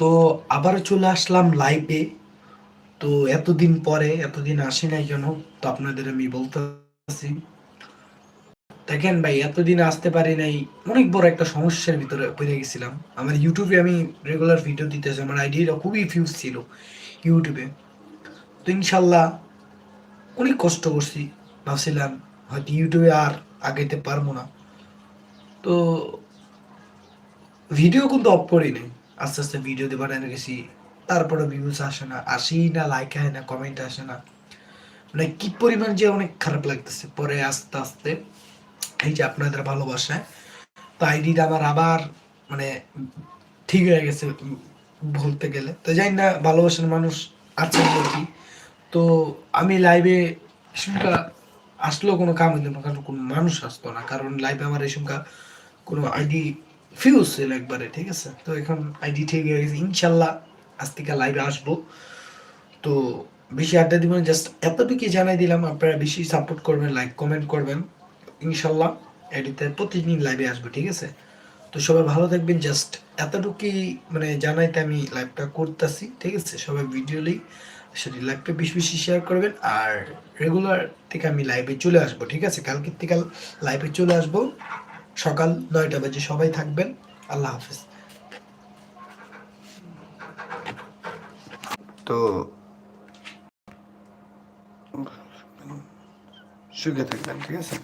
তো আবার চলে আসলাম লাইভে তো এতদিন পরে, এতদিন আসি নাই কেন? তো আপনাদের আমি বলতেছি। দেখেন ভাই, এতদিন আসতে পারি নাই, অনেক বড় একটা সমস্যার ভিতরে পড়ে গেছিলাম। আমার ইউটিউবে আমি রেগুলার ভিডিও দিতেছি, আমার আইডিটা খুবই ফিউজ ছিল ইউটিউবে তো ইনশাল্লাহ অনেক কষ্ট করছি, ভাবছিলাম হয়তো ইউটিউবে আর আগাইতে পারব না। তো ভিডিও কিন্তু অফ করি নাই। আস্তে আস্তে ভিডিও দেবার এনে গেছি তারপরে ভিউজ আসে না, আসেই না লাইক হয় না কমেন্ট আসে না। মানে কি পরিমাণ যে অনেক খারাপ লাগতেছে। পরে আস্তে আস্তে এই যে আপনাদের ভালোবাসায়, তো আইডিটা আমার আবার মানে ঠিক হয়ে গেছে বলতে গেলে। তো জানি না, ভালোবাসার মানুষ আছে কি তো আমি লাইভে সংখ্যা আসলেও কোনো কাম হইতো না, কারণ কোনো মানুষ আসতো না। কারণ লাইভে আমার সংখ্যা কোনো আইডি ফিউজ ছিল একবারে, ঠিক আছে? তো এখন আইডি ঠিক হয়ে গেছে। ইনশাল্লাহ আজ থেকে লাইভে আসব। তো বেশি আড্ডা দিব জাস্ট এতটুকুই জানাই দিলাম। আপনারা বেশি সাপোর্ট করবেন লাইক কমেন্ট করবেন। ইনশাল্লাহ এডিতে প্রতিদিন লাইভে আসব, ঠিক আছে? তো সবাই ভালো থাকবেন। জাস্ট এতটুকুই মানে জানাইতে আমি লাইভটা করতেছি, ঠিক আছে? সবাই ভিডিওলি সেটি লাইভটা বেশি বেশি শেয়ার করবেন। আর রেগুলার থেকে আমি লাইভে চলে আসব, ঠিক আছে? কালকের থেকে লাইভে চলে আসব। সকাল নয়টা বাজে সবাই থাকবেন। আল্লাহ হাফিজ। তো সুখে থাকবেন ঠিক আছে?